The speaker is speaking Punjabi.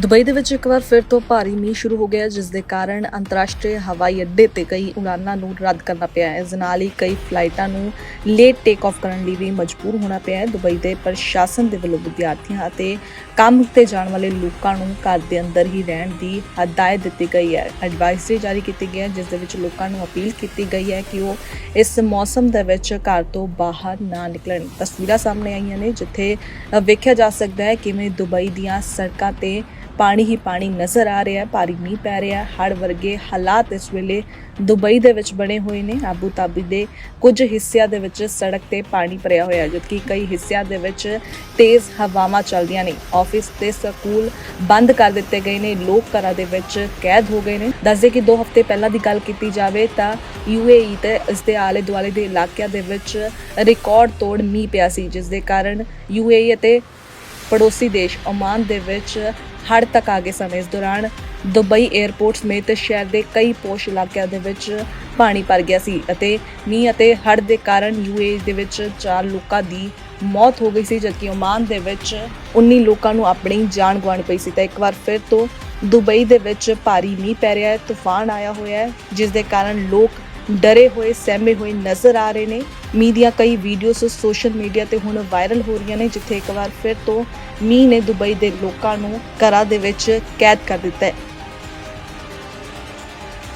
ਦੁਬਈ ਦੇ ਵਿੱਚ ਇੱਕ ਵਾਰ ਫਿਰ ਤੋਂ ਭਾਰੀ ਮੀਂਹ ਸ਼ੁਰੂ ਹੋ ਗਿਆ, ਜਿਸ ਦੇ ਕਾਰਨ ਅੰਤਰਰਾਸ਼ਟਰੀ ਹਵਾਈ ਅੱਡੇ ਤੇ ਕਈ ਉਡਾਨਾਂ ਨੂੰ ਰੱਦ ਕਰਨਾ ਪਿਆ ਹੈ। ਇਸ ਨਾਲ ਹੀ ਕਈ ਫਲਾਈਟਾਂ ਨੂੰ ਲੇਟ ਟੇਕ ਆਫ ਕਰਨ ਲਈ ਵੀ ਮਜਬੂਰ ਹੋਣਾ ਪਿਆ ਹੈ। ਦੁਬਈ ਦੇ ਪ੍ਰਸ਼ਾਸਨ ਦੇ ਵੱਲੋਂ ਵਿਦਿਆਰਥੀਆਂ ਅਤੇ ਕੰਮ ਤੇ ਜਾਣ ਵਾਲੇ ਲੋਕਾਂ ਨੂੰ ਘਰ ਦੇ ਅੰਦਰ ਹੀ ਰਹਿਣ ਦੀ ਹਦਾਇਤ ਦਿੱਤੀ ਗਈ ਹੈ। ਐਡਵਾਈਜ਼ਰੀ ਜਾਰੀ ਕੀਤੀ ਗਈ ਹੈ, ਜਿਸ ਦੇ ਵਿੱਚ ਲੋਕਾਂ ਨੂੰ ਅਪੀਲ ਕੀਤੀ ਗਈ ਹੈ ਕਿ ਉਹ ਇਸ ਮੌਸਮ ਦੇ ਵਿੱਚ ਘਰ ਤੋਂ ਬਾਹਰ ਨਾ ਨਿਕਲਣ। ਤਸਵੀਰਾਂ ਸਾਹਮਣੇ ਆਈਆਂ ਨੇ, ਜਿੱਥੇ ਵੇਖਿਆ ਜਾ ਸਕਦਾ ਹੈ ਕਿਵੇਂ ਦੁਬਈ ਦੀਆਂ ਸੜਕਾਂ ਤੇ ਪਾਣੀ ਹੀ ਪਾਣੀ ਨਜ਼ਰ ਆ ਰਿਹਾ ਹੈ, ਭਾਰੀ ਮੀਂਹ ਪੈ ਰਿਹਾ ਹੈ। ਹੜ੍ਹ ਵਰਗੇ ਹਾਲਾਤ ਇਸ ਵੇਲੇ ਦੁਬਈ ਦੇ ਵਿੱਚ ਬਣੇ ਹੋਏ ਨੇ। ਆਬੂ ਤਾਬੀ ਦੇ ਕੁਝ ਹਿੱਸਿਆਂ ਦੇ ਵਿੱਚ ਸੜਕ ਤੇ ਪਾਣੀ ਭਰਿਆ ਹੋਇਆ ਹੈ, ਜਦਕਿ ਕਈ ਹਿੱਸਿਆਂ ਦੇ ਵਿੱਚ ਤੇਜ਼ ਹਵਾਵਾਂ ਚੱਲਦੀਆਂ ਨੇ। ਆਫਿਸ ਤੇ ਸਕੂਲ ਬੰਦ ਕਰ ਦਿੱਤੇ ਗਏ ਨੇ। ਲੋਕ ਘਰਾਂ ਦੇ ਵਿੱਚ ਕੈਦ ਹੋ ਗਏ ਨੇ। ਦੱਸਦੇ ਕਿ 2 ਹਫ਼ਤੇ ਪਹਿਲਾਂ ਦੀ ਗੱਲ ਕੀਤੀ ਜਾਵੇ ਤਾਂ ਯੂਏਈ ਤੇ ਇਸ ਦੇ ਆਲੇ ਦੁਆਲੇ ਦੇ ਇਲਾਕਿਆਂ ਦੇ ਵਿੱਚ ਰਿਕਾਰਡ ਤੋੜ ਮੀਂਹ ਪਿਆ ਸੀ ਜਿਸ ਦੇ ਕਾਰਨ ਯੂਏਈ ਅਤੇ ਪੜੋਸੀ ਦੇਸ਼ ਓਮਾਨ ਦੇ ਵਿੱਚ ਹੜ੍ਹ ਤੱਕ ਆ ਗਏ ਸਮੇਂ ਇਸ ਦੌਰਾਨ ਦੁਬਈ 에ਅਰਪੋਰਟ ਸਮੇਤ ਸ਼ਹਿਰ ਦੇ ਕਈ ਪੋਸ਼ ਇਲਾਕਿਆਂ ਦੇ ਵਿੱਚ ਪਾਣੀ ਭਰ ਗਿਆ ਸੀ ਅਤੇ ਮੀਂਹ ਅਤੇ ਹੜ੍ਹ ਦੇ ਕਾਰਨ ਯੂਏ ਦੇ ਵਿੱਚ ਚਾਰ ਲੋਕਾਂ ਦੀ ਮੌਤ ਹੋ ਗਈ ਸੀ, ਜਦਕਿ ਓਮਾਨ ਦੇ ਵਿੱਚ 19 ਲੋਕਾਂ ਨੂੰ ਆਪਣੀ ਜਾਨ ਗਵਾਉਣੀ ਪਈ ਸੀ। ਤਾਂ ਇੱਕ ਵਾਰ ਫਿਰ ਤੋਂ ਦੁਬਈ ਦੇ ਵਿੱਚ ਭਾਰੀ ਮੀਂਹ ਪੈ ਰਿਹਾ ਹੈ, ਤੂਫਾਨ ਆਇਆ ਹੋਇਆ ਹੈ, ਜਿਸ ਦੇ ਕਾਰਨ ਲੋਕ ਡਰੇ ਹੋਏ, ਸਹਿਮੇ ਹੋਏ ਨਜ਼ਰ ਆ ਰਹੇ ਨੇ। ਮੀਂਹ ਦੀਆਂ ਕਈ ਵੀਡੀਓਜ਼ ਸੋਸ਼ਲ ਮੀਡੀਆ ਤੇ ਹੁਣ ਵਾਇਰਲ ਹੋ ਰਹੀਆਂ ਨੇ, ਜਿੱਥੇ ਇੱਕ ਵਾਰ ਫਿਰ ਤੋਂ ਮੀਂਹ ਨੇ ਦੁਬਈ ਦੇ ਲੋਕਾਂ ਨੂੰ ਘਰਾਂ ਦੇ ਵਿੱਚ ਕੈਦ ਕਰ ਦਿੱਤਾ ਹੈ।